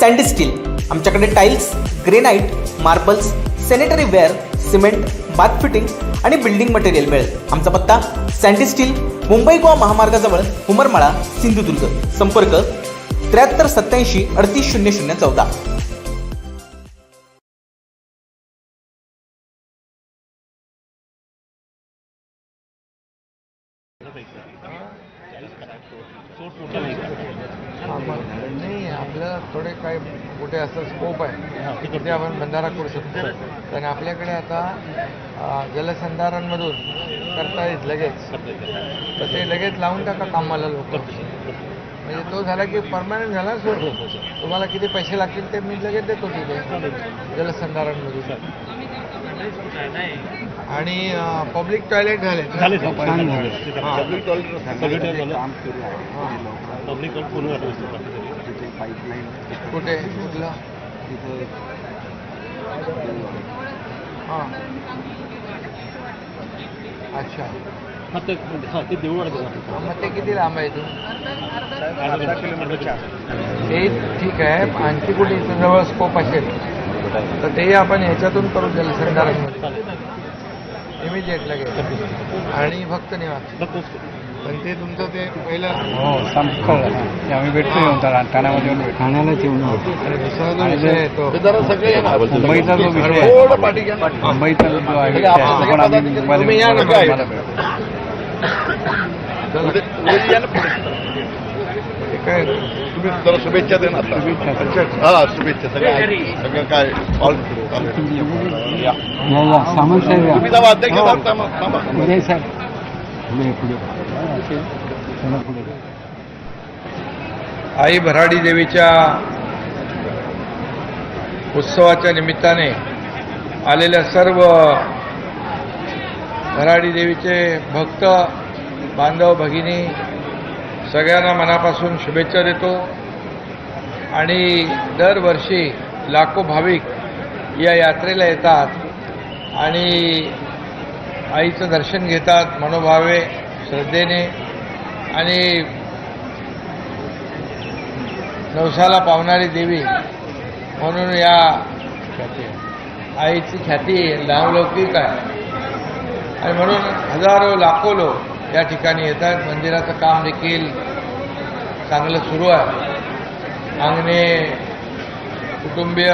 Sandy steel आमच्याकडे tiles granite marbles sanitary ware cement bath fitting आणि building material मिळेल. आमचा पत्ता सँडी स्टील मुंबई गोवा महामार्गाजवळ उमरमाळा सिंधुदुर्ग. संपर्क त्र्याहत्तर सत्याऐंशी अडतीस शून्य शून्य चौदा. नाही आपल्याला थोडे काही कुठे असं स्कोप आहे. तिथे आपण बंधारा करू शकतो. कारण आपल्याकडे आता जलसंधारणमधून करता येत लगेच. तर ते लगेच लावून टाका कामाला लोक. म्हणजे तो झाला की परमनंट झाला सो तुम्हाला किती पैसे लागतील ते मी लगेच देतो तिथे. जलसंधारणमधून. आणि पब्लिक टॉयलेट झाले झाले सर. छान झाले. तिथे. पब्लिक टॉयलेट सगळीकडे झालं. झालं. पब्लिक टॉयलेट झालं. कुठे? कुठलं? हां. अच्छा. हा ते हा ते देऊळ हां, मग ते किती लांब आहे इथून? ते ठीक आहे. आणखी कुठे? इथं जवळ स्कोप असेल. तर तेही आपण ह्याच्यातून करू जलसंधारणमध्ये इमिजिएट लगेच. आणि भक्त निवास पण ते तुमचं ते पहिलं हो आम्ही भेटतो येऊन त्याला ठाण्यामध्ये येऊन भेटतो. ठाण्यालाच येऊन आणि दुसरा जो विषय आहे तो जरा सगळे मुंबईचा जो विषय आहे. मुंबईचा जो विषय आहे पण आम्ही तुम्ही या. काय? तुम्ही जरा शुभेच्छा दे ना. शुभेच्छा. हा शुभेच्छा. सगळं सगळं काय? ऑल सामंत साहेब. तुम्ही जावा अध्यक्ष साहेब पुढे आई भराडी देवीच्या उत्सवाच्या निमित्ताने आलेल्या सर्व भराडी देवीचे भक्त बांधव भगिनी सगळ्यांना मनापासून शुभेच्छा देतो. आणि दरवर्षी लाखो भाविक या यात्रेला येतात आणि आईचं दर्शन घेतात मनोभावे श्रद्धेने. आणि नवसाला पावणारी देवी म्हणून या आईची ख्याती नावलौकिक आहे. आणि म्हणून हजारो लाखो लोक या ठिकाणी येतात. मंदिराचं काम देखील चांगलं सुरू आहे. अंगणे कुटुंबीय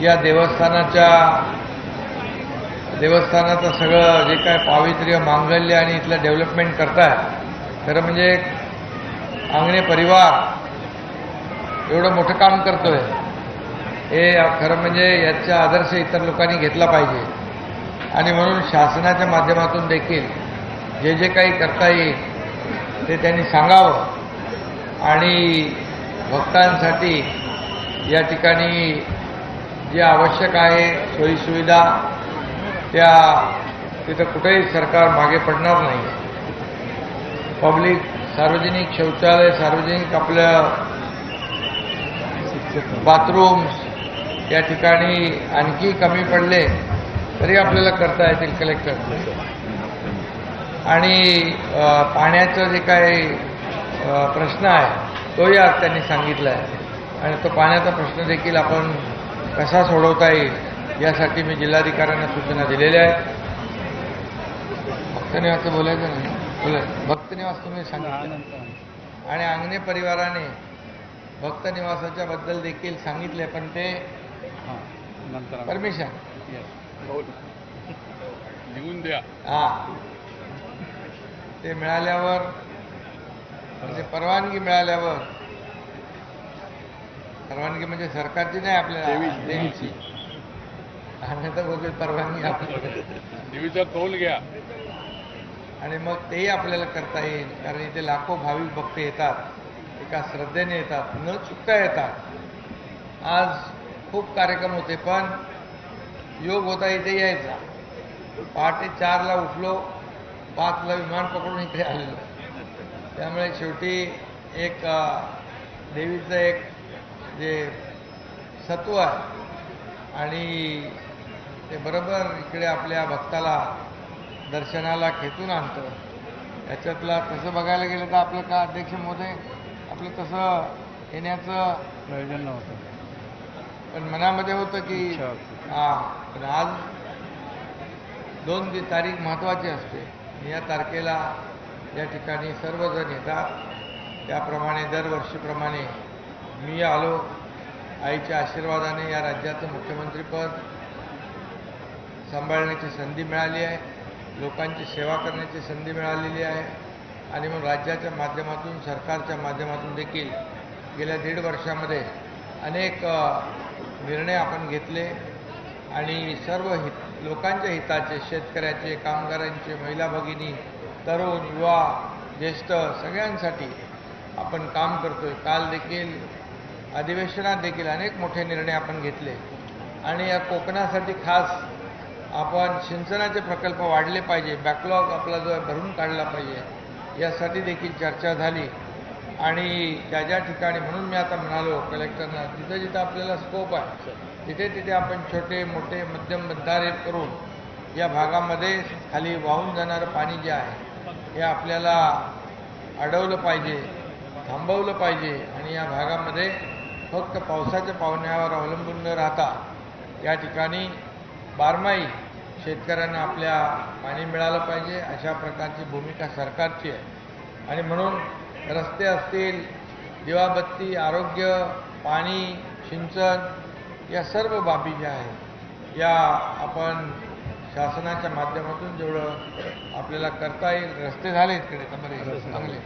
या देवस्थानाच्या देवस्थानाचं सगळं जे काय पावित्र्य मांगल्य आणि इथलं डेव्हलपमेंट करताय खरं म्हणजे अंगणे परिवार एवढं मोठं काम करतोय. हे खरं म्हणजे याचा आदर्श इतर लोकांनी घेतला पाहिजे. आणि म्हणून शासनाच्या माध्यमातून देखील जे जे काही करता येईल ते त्यांनी सांगावं. आणि भक्तांसाठी या ठिकाणी जे आवश्यक आहे सोयीसुविधा त्या तिथं कुठेही सरकार मागे पडणार नाही. पब्लिक सार्वजनिक शौचालय सार्वजनिक आपलं बाथरूम्स या ठिकाणी आणखी कमी पडले. तरी आपल्याला करता येतील कलेक्टर आणि पाण्याचं जे काही प्रश्न आहे तोही आज त्यांनी सांगितला आहे. आणि तो पाण्याचा प्रश्न देखील आपण कसा सोडवता येईल यासाठी मी जिल्हाधिकाऱ्यांना सूचना दिलेल्या आहेत. भक्तनिवासचं बोलायचं नाही. बोला. भक्तनिवास तुम्ही सांगितलं. आणि अंगणे परिवाराने भक्त निवासाच्या बद्दल देखील सांगितले पण ते परमिशन. लिहून द्या. हा. ते मिळाल्यावर म्हणजे परवानगी मिळाल्यावर परवानगी म्हणजे सरकारची नाही आपल्याला देवीची. आम्ही तर परवानगी आपल्याला. देवीचा कौल घ्या. आणि मग तेही आपल्याला करता येईल कारण इथे लाखो भाविक भक्त येतात एका श्रद्धेने येतात न चुकता येतात. आज खूप कार्यक्रम होते पण योग होता इथे यायचा. पहाटे चारला उठलो पाचला विमान पकडून इथे आलेलो. त्यामुळे शेवटी एक देवीचं एक जे सत्व आहे आणि ते बरोबर इकडे आपल्या भक्ताला दर्शनाला खेचून आणतं. याच्यातला तसं बघायला गेलं तर आपलं का अध्यक्ष मोदय आपलं तसं येण्याचं प्रयोजन नव्हतं. पण मनामध्ये होतं की. हा पण आज दोन ती तारीख महत्त्वाची असते. या तारखेला या ठिकाणी सर्वजण येतात. त्याप्रमाणे दरवर्षीप्रमाणे मी आलो. आईच्या आशीर्वादाने या राज्याचं मुख्यमंत्रीपद सांभाळण्याची संधी मिळाली आहे. लोकांची सेवा करण्याची संधी मिळालेली आहे. आणि मग राज्याच्या माध्यमातून सरकारच्या माध्यमातून देखील गेल्या दीड वर्षामध्ये अनेक निर्णय आपण घेतले आणि सर्व हित लोकांच्या हिताचे शेतकऱ्याचे कामगारांचे महिला भगिनी तरुण युवा ज्येष्ठ सगळ्यांसाठी आपण काम करतो आहे काल देखील अधिवेशनात देखील अनेक मोठे निर्णय आपण घेतले. आणि या कोकणासाठी खास आपण सिंचनाचे प्रकल्प वाढले पाहिजे. बॅकलॉग आपला जो भरून काढला पाहिजे. यासाठी देखील चर्चा झाली. आणि ज्या ज्या ठिकाणी म्हणून मी आता म्हणालो कलेक्टरना जिथं जिथं आपल्याला स्कोप आहे तिथे तिथे आपण छोटे मोठे मध्यम बंधारे करून या भागामध्ये खाली वाहून जाणारं पाणी जे आहे हे आपल्याला अडवलं पाहिजे थांबवलं पाहिजे आणि या भागामध्ये फक्त पावसाच्या पावण्यावर अवलंबून न राहता या ठिकाणी बारमाही शेतकऱ्यांना आपल्या पाणी मिळालं पाहिजे अशा प्रकारची भूमिका सरकारची आहे. आणि म्हणून रस्ते असतील दिवाबत्ती आरोग्य पाणी सिंचन या सर्व बाबी ज्या आहेत या आपण शासनाच्या माध्यमातून जेवढं आपल्याला करता येईल रस्ते झाले इकडे तर चांगले.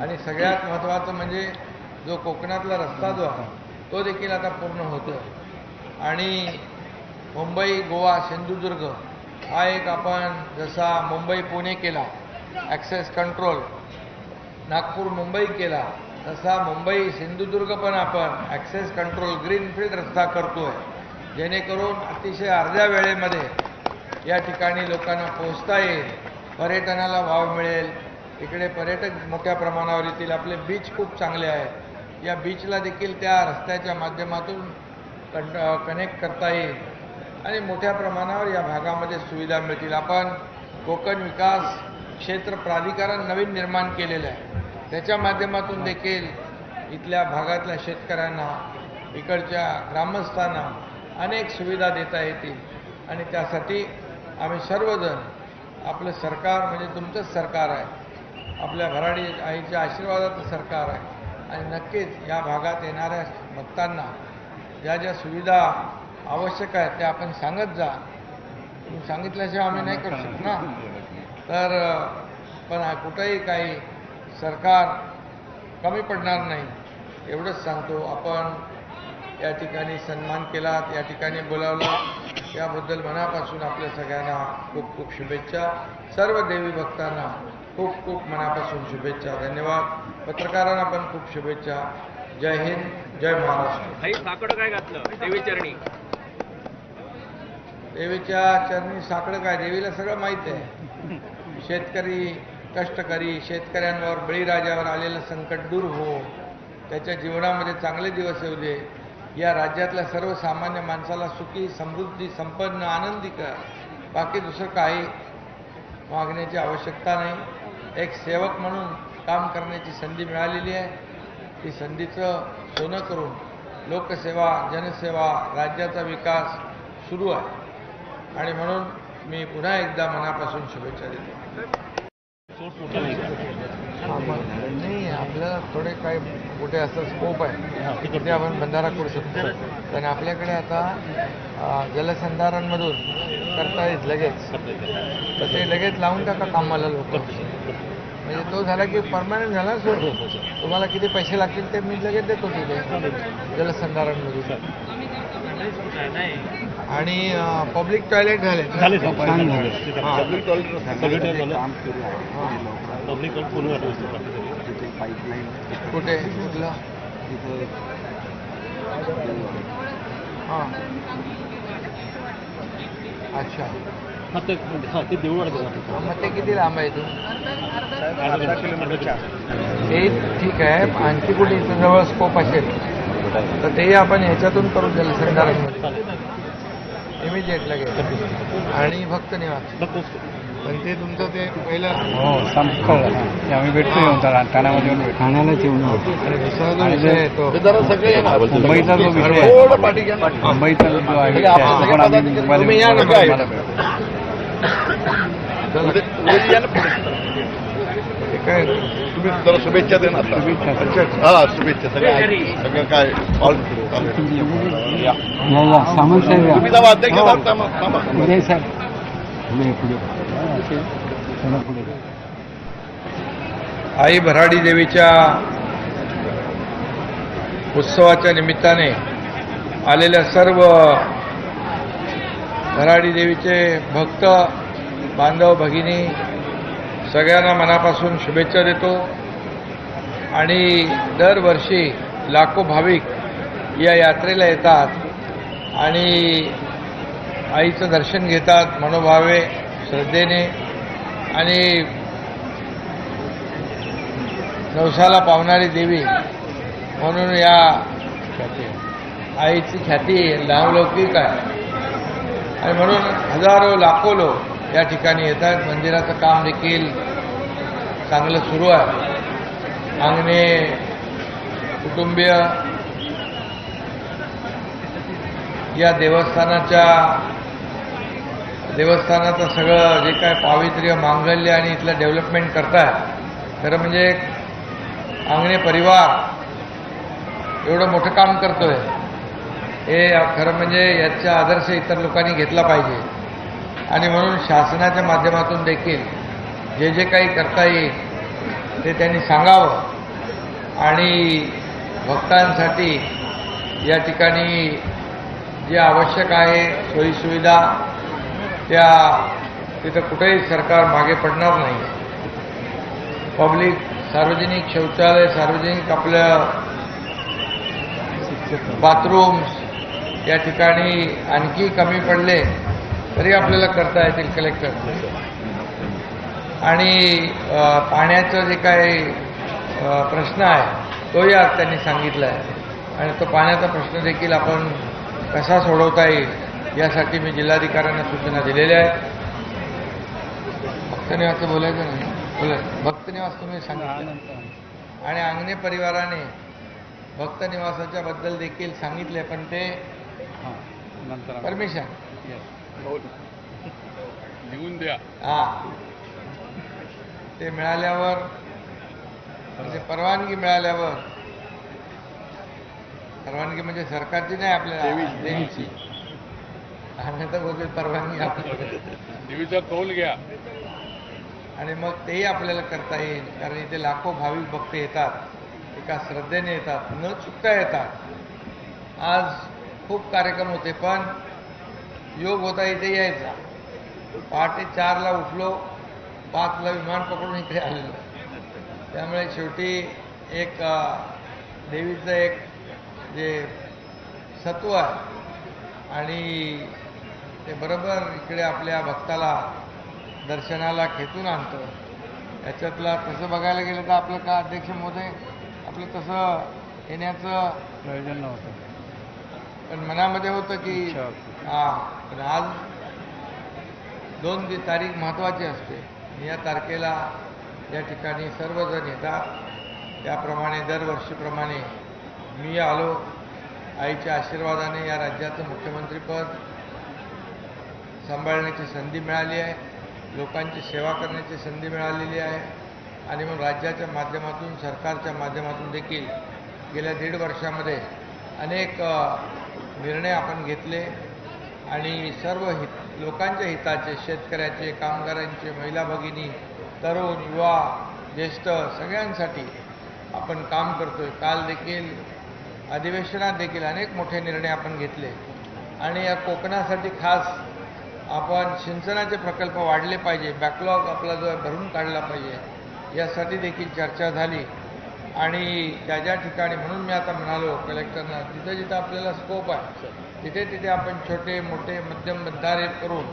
आणि सगळ्यात महत्त्वाचं म्हणजे जो कोकणातला रस्ता जो आहे तो देखील आता पूर्ण होतो आणि मुंबई गोवा सिंधुदुर्ग हा एक आपण जसा मुंबई पुणे केला ॲक्सेस कंट्रोल नागपूर मुंबई केला तसा मुंबई सिंधुदुर्ग पण आपण ॲक्सेस कंट्रोल ग्रीनफील्ड रस्ता करतोय. जेणेकरून अतिशय अर्ध्या वेळेमध्ये या ठिकाणी लोकांना पोहोचता येईल. पर्यटनाला वाव मिळेल. इकडे पर्यटक मोठ्या प्रमाणावर येतील. आपले बीच खूप चांगले आहेत. या बीचला देखील त्या रस्त्याच्या माध्यमातून कं कनेक्ट करता येईल. आणि मोठ्या प्रमाणावर या भागामध्ये सुविधा मिळतील. आपण कोकण विकास क्षेत्र प्राधिकरण नवीन निर्माण केलेलं आहे. त्याच्या माध्यमातून देखील इथल्या भागातल्या शेतकऱ्यांना इकडच्या ग्रामस्थांना अनेक सुविधा देता येतील. आणि त्यासाठी आम्ही सर्वजण आपलं सरकार म्हणजे तुमचंच सरकार आहे. आपल्या भराडी आईच्या आशीर्वादाचं सरकार आहे. आणि नक्कीच या भागात येणाऱ्या भक्तांना ज्या ज्या सुविधा आवश्यक आहेत त्या आपण सांगत जा. तुम्ही सांगितल्याशिवाय आम्ही नाही करू शकत ना. तर पण कुठंही काही सरकार कमी पडणार नाही. एवढंच सांगतो आपण या ठिकाणी सन्मान केला या ठिकाणी बोलावलं. याबद्दल मनापासून आपल्या सगळ्यांना खूप खूप शुभेच्छा. सर्व देवी भक्तांना खूप खूप मनापासून शुभेच्छा. धन्यवाद. पत्रकारांना पण खूप शुभेच्छा. जय हिंद जय महाराष्ट्र. साकडं काय घातलं? देवी चरणी. देवीच्या चरणी साकडं काय? देवीला सगळं माहीत आहे. शेतकरी कष्टकरी शेतकऱ्यांवर बळीराजावर आलेलं संकट दूर हो त्याच्या जीवनामध्ये चांगले दिवस येऊ दे. या राज्यातल्या सर्वसामान्य माणसाला सुखी समृद्धी संपन्न आनंदी कर. बाकी दुसरं काही मागण्याची आवश्यकता नाही. एक सेवक म्हणून काम करण्याची संधी मिळालेली आहे. ती संधीचं सोनं करून लोकसेवा जनसेवा राज्याचा विकास सुरू आहे. आणि म्हणून मी पुन्हा एकदा मनापासून शुभेच्छा देतो. नाही आपल्याला थोडे काही कुठे असं स्कोप आहे. तिथे आपण बंधारा करू शकतो. पण आपल्याकडे आता जलसंधारणमधून करता येत लगेच. तर ते लगेच लावून टाका कामाला लोक. म्हणजे तो झाला की परमनंट झाला सोड तुम्हाला किती पैसे लागतील ते मी लगेच देतो तिथे. जलसंधारणमधून. आणि पब्लिक टॉयलेट झाले. झाले छान झाले. हां. पब्लिक टॉयलेट हां. पब्लिक कुठे? कुठलं? हां. अच्छा. ते देऊळ मग ते किती लांब आहे इथून? अर्धा किलोमीटरच्या ते ठीक आहे. आणखी कुठे? इथं जवळ स्कोप असेल. तर तेही आपण ह्याच्यातून करू जलसंधारण इमिजिएट लगेच. आणि फक्त निवास पण ते तुमचं ते पहिलं हो संपलं ते आम्ही भेटतो येऊन त्याला ठाण्यामध्ये येऊन ठाण्यालाच येऊन आणि दुसरा जो आणि विषय आहे तो. ते जरा सगळे येणार. मुंबईचा जो विषय आहे. मुंबईचा जो आहे विषय आहे तो पण आम्ही मुंबईला तुम्ही या ना येऊन काय? तुम्ही जरा शुभेच्छा देणार ना. शुभेच्छा. हा शुभेच्छा सगळं सगळं काय? ऑल सामंत साहेब तुम्ही जावा अध्यक्ष साहेब. पुढे. पुढे. आई भराडी देवीच्या उत्सवाच्या निमित्ताने आलेल्या सर्व भराडी देवीचे भक्त बांधव भगिनी सगळ्यांना मनापासून शुभेच्छा देतो. आणि दरवर्षी लाखो भाविक या यात्रेला येतात आणि आईचं दर्शन घेतात मनोभावे श्रद्धेने. आणि नवसाला पावणारी देवी म्हणून या आईची ख्याती नावलौकिक आहे. आणि म्हणून हजारो लाखो लोक या ठिकाणी येतात. मंदिराचं काम देखील चांगलं सुरू आहे. अंगणे कुटुंबीय या देवस्थानाच्या देवस्थानाचं सगळं जे काय पावित्र्य मांगल्य आणि इथलं डेव्हलपमेंट करताय. खरं म्हणजे अंगणे परिवार एवढं मोठं काम करतोय. हे खरं म्हणजे याचा आदर्श इतर लोकांनी घेतला पाहिजे. आणि म्हणून शासनाच्या माध्यमातून देखील जे जे काही करता येईल ते त्यांनी सांगावं. आणि भक्तांसाठी या ठिकाणी जे आवश्यक आहे सोयीसुविधा त्या तिथं कुठेही सरकार मागे पडणार नाही. पब्लिक सार्वजनिक शौचालय सार्वजनिक आपलं बाथरूम्स या ठिकाणी आणखी कमी पडले. तरी आपल्याला करता येतील कलेक्टर आणि पाण्याचं जे काही प्रश्न आहे तोही आज त्यांनी सांगितला आहे. आणि तो पाण्याचा प्रश्न देखील आपण कसा सोडवता येईल यासाठी मी जिल्हाधिकाऱ्यांना सूचना दिलेल्या आहेत. भक्तनिवासचं बोलायचं नाही. बोला. भक्तनिवास तुम्ही सांगितलं. आणि अंगणे परिवाराने भक्त निवासाच्या बद्दल देखील सांगितले पण ते परमिशन. लिहून द्या. हा. ते मिळाल्यावर म्हणजे परवानगी मिळाल्यावर परवानगी म्हणजे सरकारची नाही आपल्याला देवीची. आम्ही तर बोलतो परवानगी आपल्याला. देवीचा कौल घ्या. आणि मग तेही आपल्याला करता येईल कारण इथे लाखो भाविक भक्त येतात एका श्रद्धेने येतात न चुकता येतात. आज खूप कार्यक्रम होते पण योग होता इथे यायचा. पहाटे चारला उठलो पाचला विमान पकडून इथे आलेलो. त्यामुळे शेवटी एक देवीचं एक जे सत्व आहे आणि ते बरोबर इकडे आपल्या भक्ताला दर्शनाला खेचून आणतं. याच्यातला तसं बघायला गेलं तर आपलं का अध्यक्ष मोदय आपलं तसं येण्याचं प्रयोजन नव्हतं. पण मनामध्ये होतं की. हा पण आज दोन ती तारीख महत्त्वाची असते. या तारखेला या ठिकाणी सर्वजण येतात. त्याप्रमाणे दरवर्षीप्रमाणे मी आलो. आईच्या आशीर्वादाने या राज्याचं मुख्यमंत्रीपद सांभाळण्याची संधी मिळाली आहे. लोकांची सेवा करण्याची संधी मिळालेली आहे. आणि मग राज्याच्या माध्यमातून सरकारच्या माध्यमातून देखील गेल्या दीड वर्षामध्ये अनेक निर्णय आपण घेतले आणि सर्व हित लोकांच्या हिताचे शेतकऱ्याचे कामगारांचे महिला भगिनी तरुण युवा ज्येष्ठ सगळ्यांसाठी आपण काम करतोय. काल देखील अधिवेशनात देखील अनेक मोठे निर्णय आपण घेतले. आणि या कोकणासाठी खास आपण सिंचनाचे प्रकल्प वाढले पाहिजे. बॅकलॉग आपला जो भरून काढला पाहिजे. यासाठी देखील चर्चा झाली. आणि ज्या ज्या ठिकाणी म्हणून मी आता म्हणालो कलेक्टरना जिथं जिथं आपल्याला स्कोप आहे तिथे तिथे आपण छोटे मोठे मध्यम बंधारे करून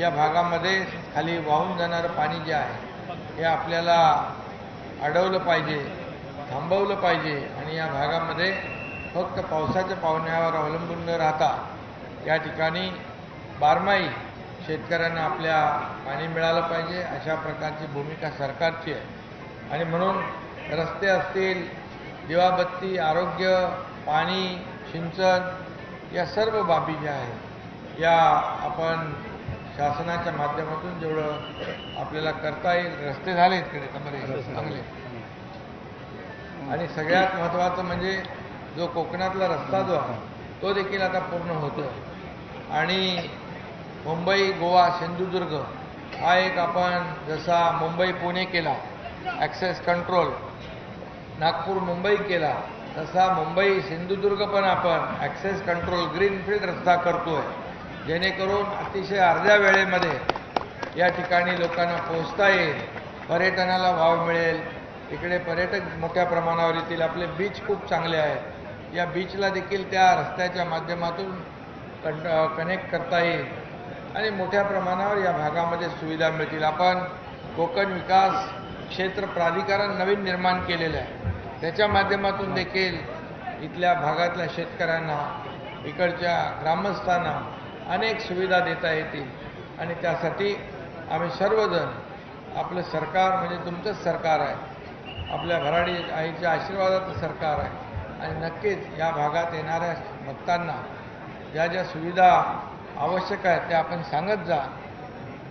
या भागामध्ये खाली वाहून जाणारं पाणी जे आहे हे आपल्याला अडवलं पाहिजे थांबवलं पाहिजे आणि या भागामध्ये फक्त पावसाच्या पावण्यावर अवलंबून न राहता या ठिकाणी बारमाही शेतकऱ्यांना आपल्या पाणी मिळालं पाहिजे अशा प्रकारची भूमिका सरकारची आहे. आणि म्हणून रस्ते असतील दिवाबत्ती आरोग्य पाणी सिंचन या सर्व बाबी ज्या आहेत या आपण शासनाच्या माध्यमातून जेवढं आपल्याला करता येईल रस्ते झाले इकडे कमरे चांगले आणि सगळ्यात महत्त्वाचं म्हणजे जो कोकणातला रस्ता जो आहे तो देखील आता पूर्ण होतो आणि मुंबई गोवा सिंधुदुर्ग हा एक आपण जसा मुंबई पुणे केला ॲक्सेस कंट्रोल नागपूर मुंबई केला तसा मुंबई सिंधुदुर्ग पण आपण ॲक्सेस कंट्रोल ग्रीनफील्ड रस्ता करतो आहे जेणेकरून अतिशय अर्ध्या वेळेमध्ये या ठिकाणी लोकांना पोहोचता येईल पर्यटनाला वाव मिळेल. इकडे पर्यटक मोठ्या प्रमाणावर येतील. आपले बीच खूप चांगले आहेत. या बीचला देखील त्या रस्त्याच्या माध्यमातून कन कनेक्ट करता येईल. आणि मोठ्या प्रमाणावर या भागामध्ये सुविधा मिळतील. आपण कोकण विकास क्षेत्र प्राधिकरण नवीन निर्माण केलेलं आहे. त्याच्या माध्यमातून देखील इथल्या भागातल्या शेतकऱ्यांना इकडच्या ग्रामस्थांना अनेक सुविधा देता येतील. आणि त्यासाठी आम्ही सर्वजण आपलं सरकार म्हणजे तुमचंच सरकार आहे. आपल्या भराडी आईच्या आशीर्वादाचं सरकार आहे. आणि नक्कीच या भागात येणाऱ्या भक्तांना ज्या ज्या सुविधा आवश्यक आहेत त्या आपण सांगत जा.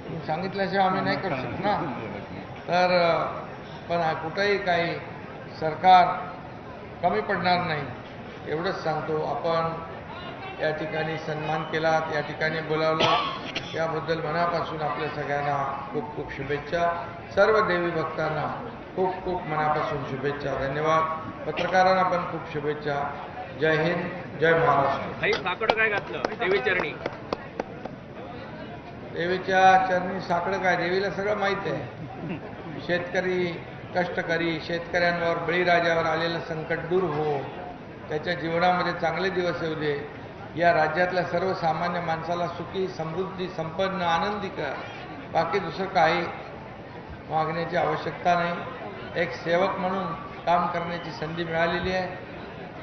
तुम्ही सांगितल्याशिवाय आम्ही नाही करू शकत ना. तर पण कुठंही काही सरकार कमी पडणार नाही एवढंच सांगतो. आपण या ठिकाणी सन्मान केलात या ठिकाणी बोलावलं. याबद्दल मनापासून आपल्या सगळ्यांना खूप खूप शुभेच्छा. सर्व देवी भक्तांना खूप खूप मनापासून शुभेच्छा. धन्यवाद. पत्रकारांना पण खूप शुभेच्छा. जय हिंद जय महाराष्ट्र. साकडं काय घातलं? देवी चरणी. देवीच्या चरणी साकडं काय? देवीला सगळं माहीत आहे. शेतकरी कष्टकरी शेतकऱ्यांवर बळीराजावर आलेलं संकट दूर हो. त्याच्या जीवनामध्ये चांगले दिवस येऊ दे. या राज्यातल्या सर्वसामान्य माणसाला सुखी समृद्धी संपन्न आनंदी कर. बाकी दुसरं काही मागण्याची आवश्यकता नाही. एक सेवक म्हणून काम करण्याची संधी मिळालेली आहे.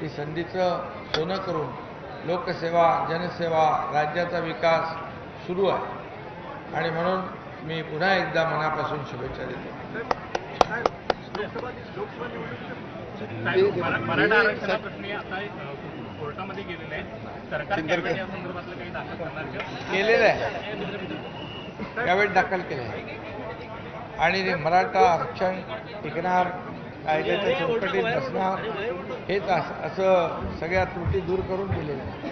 ती संधीचं सोनं करून लोकसेवा जनसेवा राज्याचा विकास सुरू आहे. आणि म्हणून मी पुन्हा एकदा मनापासून शुभेच्छा देतो. मराठा आरक्षणा प्रश्नी आता अ, कोर्टामध्ये गेलेले आहे सरकार कॅबिनेट या संदर्भातलं काही दाखल करणार? केलेलं आहे. यावेळी दाखल केलं आहे. आणि ते मराठा आरक्षण टिकणार कायद्याच्या चौकटीत बसणार हेच असं सगळ्या त्रुटी दूर करून दिलेल्या आहेत.